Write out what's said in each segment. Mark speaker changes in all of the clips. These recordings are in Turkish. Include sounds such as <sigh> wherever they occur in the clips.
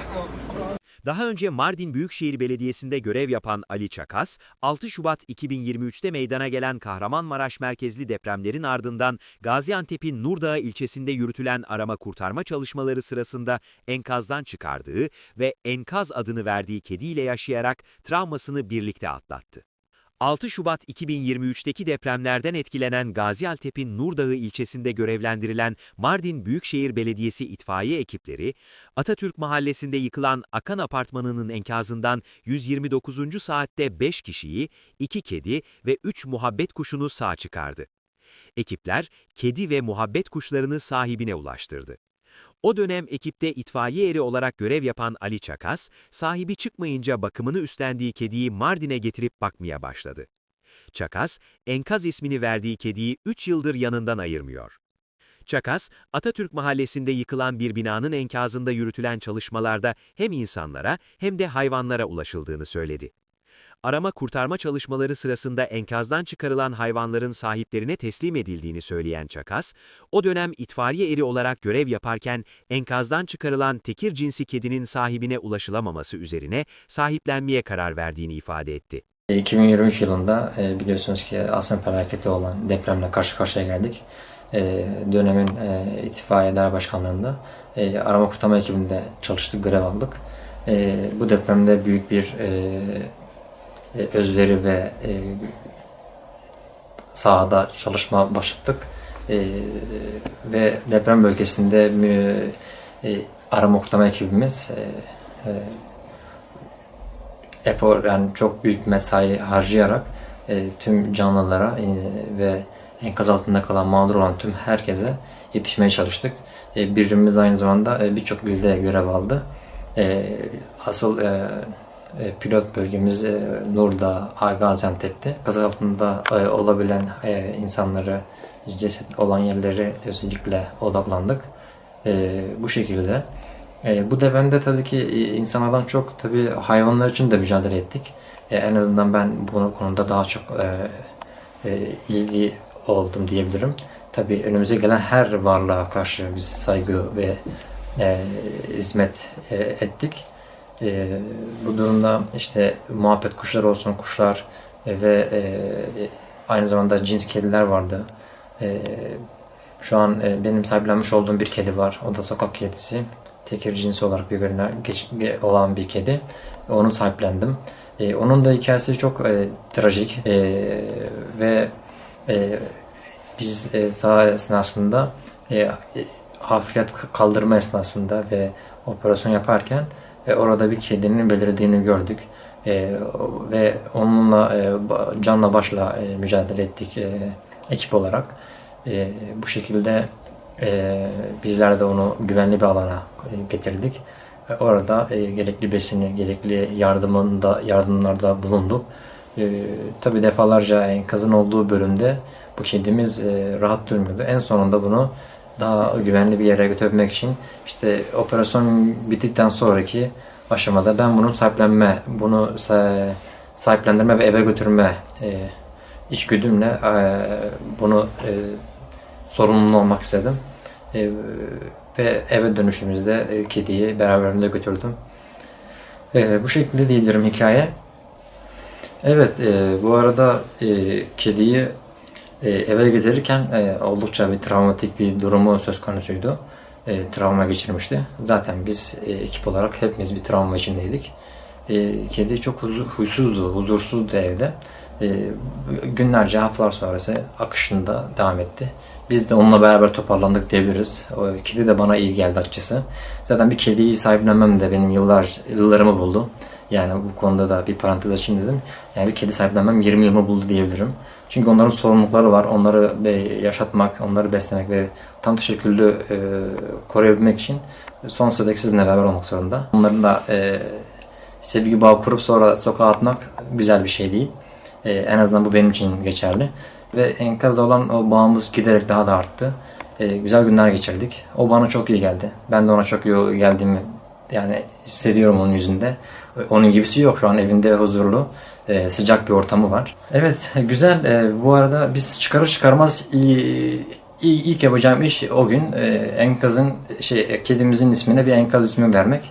Speaker 1: <laughs> Daha önce Mardin Büyükşehir Belediyesi'nde görev yapan Ali Çakas, 6 Şubat 2023'te meydana gelen Kahramanmaraş merkezli depremlerin ardından Gaziantep'in Nurdağı ilçesinde yürütülen arama kurtarma çalışmaları sırasında enkazdan çıkardığı ve enkaz adını verdiği kediyle yaşayarak travmasını birlikte atlattı. 6 Şubat 2023'teki depremlerden etkilenen Gaziantep'in Nurdağı ilçesinde görevlendirilen Mardin Büyükşehir Belediyesi itfaiye ekipleri, Atatürk Mahallesi'nde yıkılan Akan Apartmanı'nın enkazından 129. saatte 5 kişiyi, 2 kedi ve 3 muhabbet kuşunu sağ çıkardı. Ekipler, kedi ve muhabbet kuşlarını sahibine ulaştırdı. O dönem ekipte itfaiye eri olarak görev yapan Ali Çakas, sahibi çıkmayınca bakımını üstlendiği kediyi Mardin'e getirip bakmaya başladı. Çakas, enkaz ismini verdiği kediyi 3 yıldır yanından ayırmıyor. Çakas, Atatürk Mahallesi'nde yıkılan bir binanın enkazında yürütülen çalışmalarda hem insanlara hem de hayvanlara ulaşıldığını söyledi. Arama kurtarma çalışmaları sırasında enkazdan çıkarılan hayvanların sahiplerine teslim edildiğini söyleyen Çakas, o dönem itfaiye eri olarak görev yaparken enkazdan çıkarılan tekir cinsi kedinin sahibine ulaşılamaması üzerine sahiplenmeye karar verdiğini ifade etti.
Speaker 2: 2023 yılında e, biliyorsunuz ki asıl felaketi olan depremle karşı karşıya geldik. E, Dönemin e, itfaiyeler başkanlığında e, arama kurtarma ekibinde çalıştık, görev aldık. Bu depremde büyük bir e, özveri ve e, sahada çalışma başlattık. E, Ve deprem bölgesinde e, arama kurtarma ekibimiz e, e, efor yani çok büyük mesai harcayarak e, tüm canlılara e, ve enkaz altında kalan mağdur olan tüm herkese yetişmeye çalıştık. E, birimimiz aynı zamanda e, birçok ilde görev aldı. E, asıl e, pilot bölgemiz e, Nurda, Gaziantep'te. Kaz altında e, olabilen e, insanları, ceset olan yerleri özellikle odaklandık. E, bu şekilde. E, bu depremde tabii ki e, insanlardan çok tabii hayvanlar için de mücadele ettik. E, en azından ben bu konuda daha çok e, e, ilgi oldum diyebilirim. Tabii önümüze gelen her varlığa karşı biz saygı ve e, hizmet e, ettik. E, bu durumda işte muhabbet kuşları olsun kuşlar e, ve e, aynı zamanda cins kediler vardı. E, şu an e, benim sahiplenmiş olduğum bir kedi var. O da sokak kedisi tekir cinsi olarak birbirine geç, ge- olan bir kedi. Onu sahiplendim. E, onun da hikayesi çok e, trajik E, ve e, biz e, sağ esnasında e, e, hafriyat kaldırma esnasında ve operasyon yaparken e, orada bir kedinin belirdiğini gördük. E, ve onunla e, canla başla e, mücadele ettik e, ekip olarak. E, bu şekilde e, bizler de onu güvenli bir alana e, getirdik. E, Orada e, gerekli besini, gerekli yardımında yardımlarda bulunduk. E, tabii defalarca enkazın olduğu bölümde bu kedimiz e, rahat durmuyordu. En sonunda bunu daha güvenli bir yere götürmek için işte operasyon bittikten sonraki aşamada ben bunu sahiplenme, bunu sa- sahiplendirme ve eve götürme e, içgüdümle e, bunu e, sorumlu olmak istedim. E, ve eve dönüşümüzde e, kediyi beraberimde götürdüm. E, bu şekilde diyebilirim hikaye. Evet, e, bu arada e, kediyi e, eve getirirken e, oldukça bir travmatik bir durumu söz konusuydu. E, travma geçirmişti. Zaten biz e, ekip olarak hepimiz bir travma içindeydik. E, kedi çok huzu- huysuzdu, huzursuzdu evde. E, günlerce, haftalar sonrası akışında devam etti. Biz de onunla beraber toparlandık diyebiliriz. O kedi de bana iyi geldi açıkçası. Zaten bir kediyi sahiplenmem de benim yıllar yıllarımı buldu. Yani bu konuda da bir parantez açayım dedim. Yani bir kedi sahiplenmem 20 yılımı buldu diyebilirim. Çünkü onların sorumlulukları var. Onları yaşatmak, onları beslemek ve tam teşekküllü e, koruyabilmek için sonsuza dek sizinle beraber olmak zorunda. Onların da e, sevgi bağı kurup sonra sokağa atmak güzel bir şey değil. E, en azından bu benim için geçerli. Ve enkazda olan o bağımız giderek daha da arttı. E, güzel günler geçirdik. O bana çok iyi geldi. Ben de ona çok iyi geldiğimi yani hissediyorum onun yüzünde. Onun gibisi yok şu an evinde huzurlu. e, sıcak bir ortamı var. Evet <laughs> güzel. E, bu arada biz çıkarır çıkarmaz iyi, iyi- ilk yapacağım iş o gün e, enkazın şey kedimizin ismine bir enkaz ismi vermek.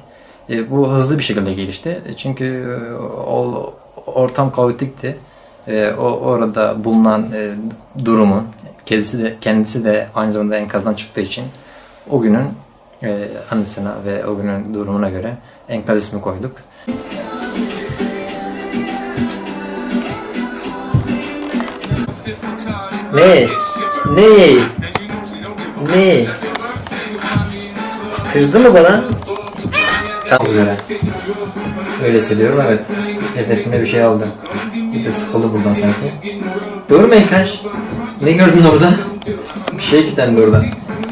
Speaker 2: E, bu hızlı bir şekilde gelişti. E, Çünkü e, o, ortam kaotikti. E, o orada bulunan e, durumun kendisi de kendisi de aynı zamanda enkazdan çıktığı için o günün e, anısına ve o günün durumuna göre enkaz ismi koyduk. Ne? Ne? Ne? Kızdı mı bana? Tam üzere. Öyle hissediyorum evet. Hedefime bir şey aldım. Bir de sıkıldı buradan sanki. Doğru mu Enkaş? Ne gördün orada? Bir şey kilitlendi orada.